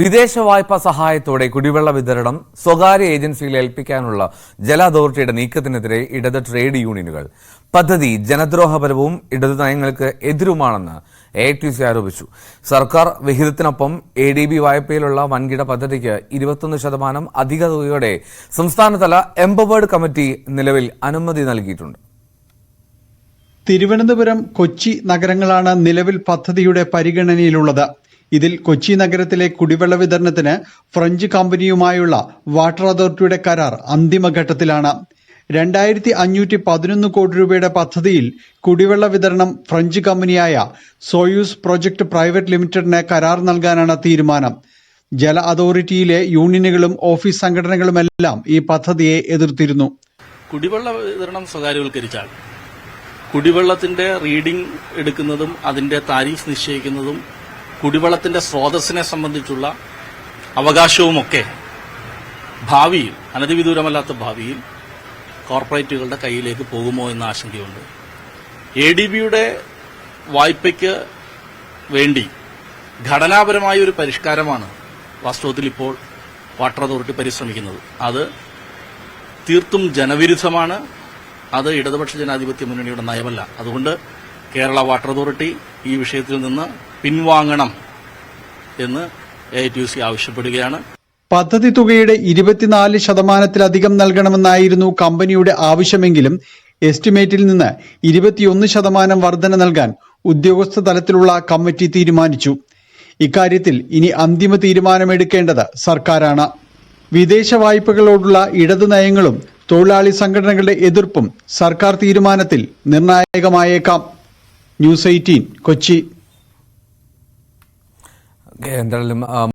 വിദേശ വായ്പാ സഹായത്തോടെ കുടിവെള്ള വിതരണം സ്വകാര്യ ഏജൻസിയിൽ ഏൽപ്പിക്കാനുള്ള ജല അതോറിറ്റിയുടെ നീക്കത്തിനെതിരെ ഇടത് ട്രേഡ് യൂണിയനുകൾ. പദ്ധതി ജനദ്രോഹപരവും ഇടത് നയങ്ങൾക്ക് എതിരുമാണെന്ന് എ ടി സി ആരോപിച്ചു. സർക്കാർ വിഹിതത്തിനൊപ്പം എ ഡി ബി വായ്പയിലുള്ള വൻകിട പദ്ധതിക്ക് ഇരുപത്തൊന്ന് ശതമാനം അധിക തുകയോടെ സംസ്ഥാനതല എംപവേർഡ് കമ്മിറ്റി നിലവിൽ അനുമതി നൽകിയിട്ടുണ്ട്. തിരുവനന്തപുരം കൊച്ചി നഗരങ്ങളാണ് നിലവിൽ പദ്ധതിയുടെ പരിഗണനയിലുള്ളത്. ഇതിൽ കൊച്ചി നഗരത്തിലെ കുടിവെള്ള വിതരണത്തിന് ഫ്രഞ്ച് കമ്പനിയുമായുള്ള വാട്ടർ അതോറിറ്റിയുടെ കരാർ അന്തിമഘട്ടത്തിലാണ്. രണ്ടായിരത്തി അഞ്ഞൂറ്റി പതിനൊന്ന് കോടി രൂപയുടെ പദ്ധതിയിൽ കുടിവെള്ള വിതരണം ഫ്രഞ്ച് കമ്പനിയായ സോയൂസ് പ്രൊജക്ട് പ്രൈവറ്റ് ലിമിറ്റഡിന് കരാർ നൽകാനാണ് തീരുമാനം. ജല അതോറിറ്റിയിലെ യൂണിയനുകളും ഓഫീസ് സംഘടനകളുമെല്ലാം ഈ പദ്ധതിയെ എതിർത്തിരുന്നു. കുടിവെള്ള വിതരണം സ്വകാര്യവൽക്കരിച്ചാൽ കുടിവെള്ളത്തിന്റെ റീഡിംഗ് എടുക്കുന്നതും അതിന്റെ താരീഫ് നിശ്ചയിക്കുന്നതും കുടിവെള്ളത്തിന്റെ സ്രോതസ്സിനെ സംബന്ധിച്ചുള്ള അവകാശവുമൊക്കെ ഭാവിയിൽ അനധിവിദൂരമല്ലാത്ത ഭാവിയിൽ കോർപ്പറേറ്റുകളുടെ കയ്യിലേക്ക് പോകുമോ എന്ന ആശങ്കയുണ്ട്. എ ഡി ബിയുടെ വായ്പയ്ക്ക് വേണ്ടി ഘടനാപരമായ ഒരു പരിഷ്കാരമാണ് വാസ്തവത്തിൽ ഇപ്പോൾ വാട്ടർ അതോറിറ്റി പരിശ്രമിക്കുന്നത്. അത് തീർത്തും ജനവിരുദ്ധമാണ്. അത് ഇടതുപക്ഷ ജനാധിപത്യ മുന്നണിയുടെ നയമല്ല. അതുകൊണ്ട് കേരള വാട്ടർ അതോറിറ്റി ഈ വിഷയത്തിൽ നിന്ന് പിൻവാങ്ങണം എന്ന് എ ടി യു സി ആവശ്യപ്പെടുകയാണ്. പദ്ധതി തുകയുടെ ഇരുപത്തിനാല് ശതമാനത്തിലധികം നൽകണമെന്നായിരുന്നു കമ്പനിയുടെ ആവശ്യമെങ്കിലും എസ്റ്റിമേറ്റിൽ നിന്ന് ഇരുപത്തിയൊന്ന് ശതമാനം വർധന നൽകാൻ ഉദ്യോഗസ്ഥ തലത്തിലുള്ള കമ്മിറ്റി തീരുമാനിച്ചു. ഇക്കാര്യത്തിൽ ഇനി അന്തിമ തീരുമാനമെടുക്കേണ്ടത് സർക്കാരാണ്. വിദേശ വായ്പകളോടുള്ള ഇടതു നയങ്ങളും തൊഴിലാളി സംഘടനകളുടെ എതിർപ്പും സർക്കാർ തീരുമാനത്തിൽ നിർണായകമായേക്കാം. News eighteen Kochi. എന്തായാലും